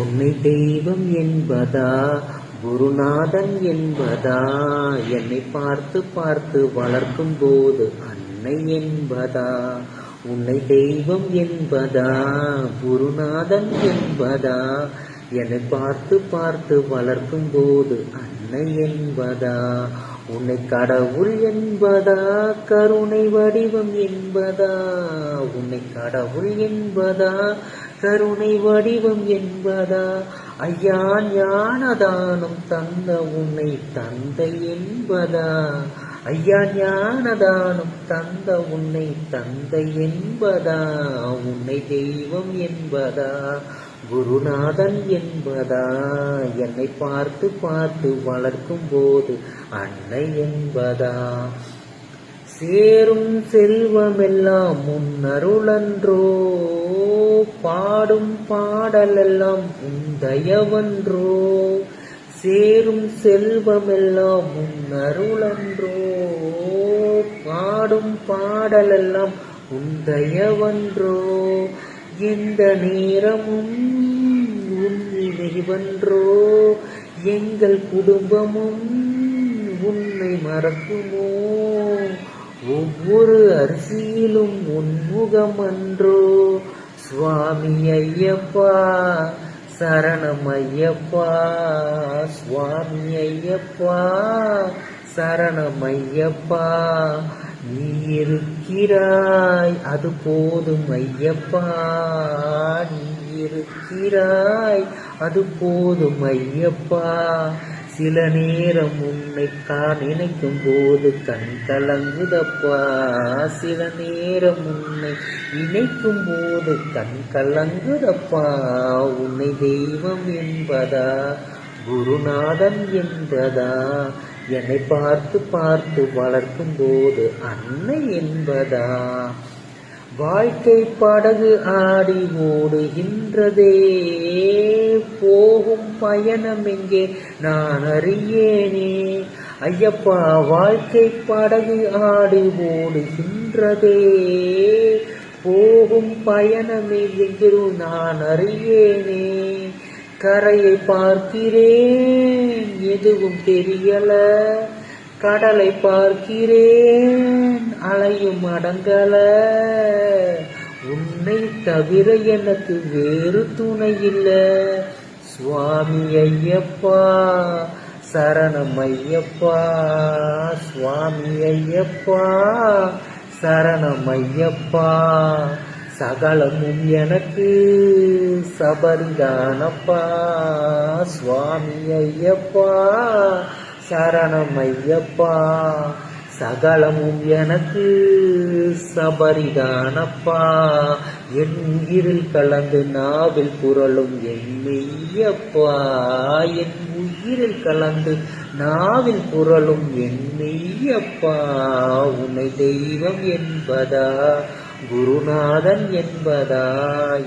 உன்னை தெய்வம் என்பதா குருநாதன் என்பதா? என்னை பார்த்து பார்த்து வளர்க்கும் போது அன்னை என்பதா? உன்னை தெய்வம் என்பதா குருநாதன் என்பதா? என்னை பார்த்து பார்த்து வளர்க்கும் போது அன்னை என்பதா? உன்னை கடவுள் என்பதா கருணை வடிவம் என்பதா? உன்னை கடவுள் என்பதா கருணை வடிவம் என்பதா? ஐயா ஞானதானம் தந்த உன்னை தந்தை என்பதா? ஐயா ஞானதானம் தந்த உன்னை தந்தை என்பதா? உன்னை தெய்வம் என்பதா? குருநாதன் என்பதா? என்னை பார்த்து பார்த்து வளர்க்கும் போது அன்னை என்பதா? சேரும் செல்வமெல்லாம் முன்னருளன்றோ பாடும் பாடலெல்லாம் உந்தயவன்றோ சேரும் செல்வமெல்லாம் முன்னருளன்றோ பாடும் பாடலெல்லாம் உந்தையவன்றோ எந்த நேரமும் உன் நினைவன்றோ எங்கள் குடும்பமும் உன்னை மறக்குமோ. ஒவ்வொரு அரிசியிலும் உன்முகம் அன்றோ சுவாமி ஐயப்பா சரணம் ஐயப்பா சுவாமி ஐயப்பா சரணம் ஐயப்பா நீ இருக்கிறாய் அது போதும் ஐயப்பா நீ இருக்கிறாய் அது போதும் ஐயப்பா. சில நேரம் உன்னை தான் நினைக்கும் போது கண் கலங்குதப்பா. சில நேரம் உன்னை நினைக்கும் போது கண் கலங்குதப்பா. உன்னை தெய்வம் என்பதா? குருநாதன் என்பதா? என்னை பார்த்து பார்த்து வளர்க்கும் போது அன்னை என்பதா? வாழ்க்கை படகு ஆடி ஓடுகின்றதே. போகும் பயணம் எங்கே? நான் அறியேனே. ஐயப்பா வாழ்க்கை படகு ஆடி ஓடுகின்றதே. போகும் பயணமே எங்கிரு? நான் அறியேனே. கரையை பார்க்கிறேன். எதுவும் தெரியல. கடலை பார்க்கிறேன். அலையும் அடங்கல உன்னை தவிர எனக்கு வேறு துணை இல்லை. சுவாமி ஐயப்பா சரணம் ஐயப்பா சுவாமி ஐயப்பா சரணம் ஐயப்பா. சகலமும் எனக்கு சபரிதானப்பா சுவாமி ஐயப்பா. சரணம் ஐயப்பா. சகலமும் எனக்கு சபரிதானப்பா. என் உயிரில் கலந்து நாவில் குரலும் என் மெய்யப்பா. என் உயிரில் கலந்து நாவில் குரலும் என் மெய்யப்பா. உன்னை தெய்வம் என்பதா? குருநாதன் என்பதா?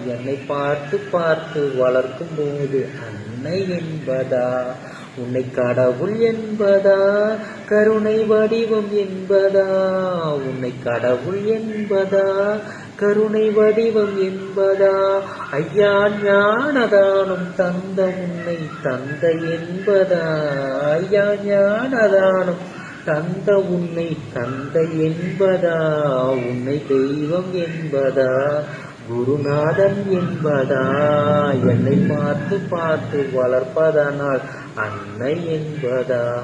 என்னை பார்த்து பார்த்து வளர்க்கும் போது அன்னை என்பதா? உன்னை கடவுள் என்பதா? கருணை வடிவம் என்பதா? உன்னை கடவுள் என்பதா? கருணை வடிவம் என்பதா? ஐயா ஞானதானம் தந்த உன்னை தந்த என்பதா? ஐயா ஞானதானம் தந்த உன்னை தந்த என்பதா? உன்னை தெய்வம் என்பதா? குருநாதன் என்பதா? என்னை பார்த்து பார்த்து வளர்ப்பதனால் அன்னை என்பதா?